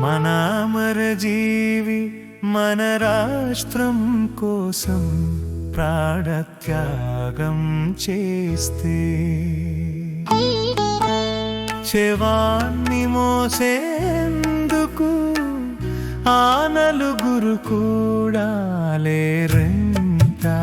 మనామర జీవి మన రాష్ట్రం కోసం ప్రాణత్యాగం చేస్తే శవాన్ని మోసేందుకు ఆ నలుగురు కూడా లేరంటా.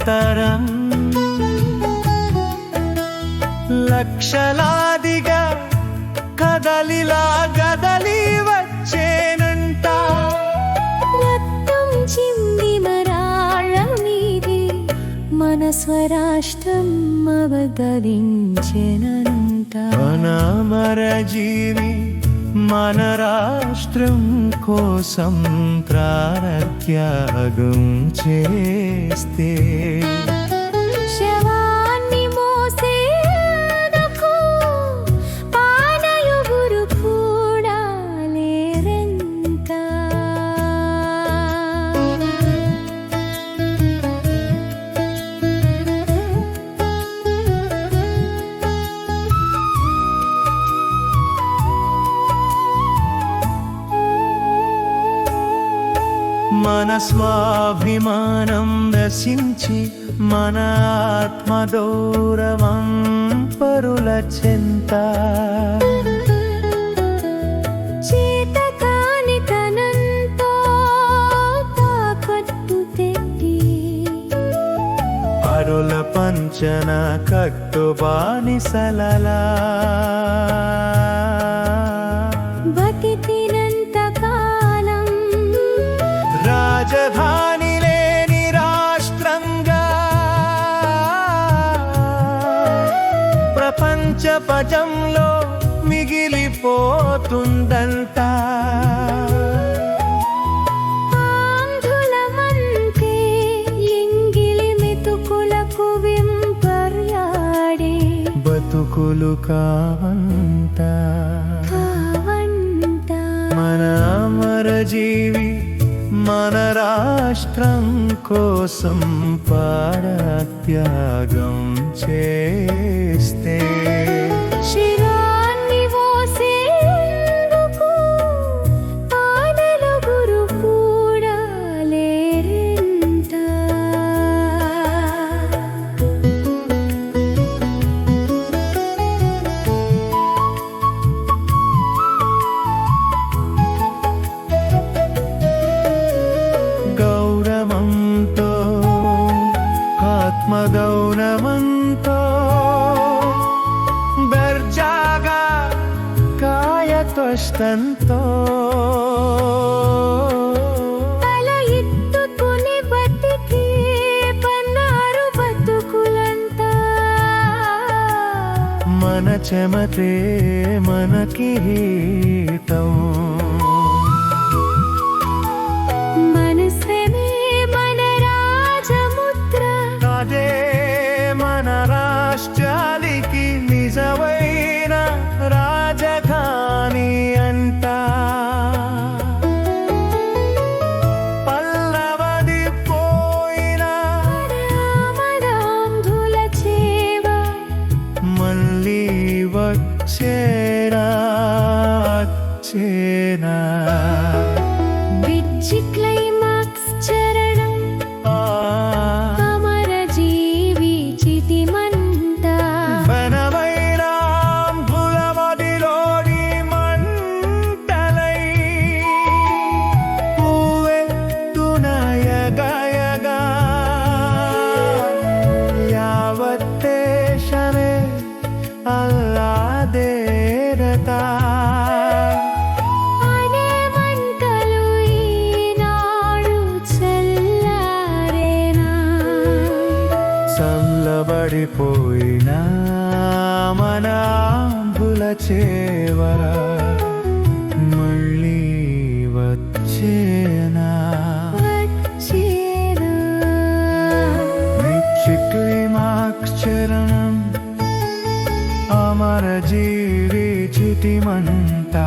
యువతరం లక్షలాదిగా కదలిలా గదలి వచ్చేనంట. రక్తం చింది మరాళ్ళ మీది మన స్వరాష్ట్రం అవతరించెనంట. మన మరజీవి మన రాష్ట్రం కోసం ప్రాణత్యాగం చేస్తే స్వాభిమానం నశించి మన ఆత్మగౌరవం పరుల చింత. పరుల పంచన కట్టు బానిసలలా ప్రపంచ పజంలో మిగిలిపోతుందంట బతుకులు కావంట. మన అమరజీవి మన రాష్ట్రం కోసం పాడత్యాగం చేస్తే ఆత్మగౌరవంతో దర్జాగా కాయత్వష్టంతో మన చెమతే మనకి హితం. చల్లబడిపోయినా మన అంబుల చేవర మళ్ళీ వచ్చేనా? అమర జీవి చితిమంతా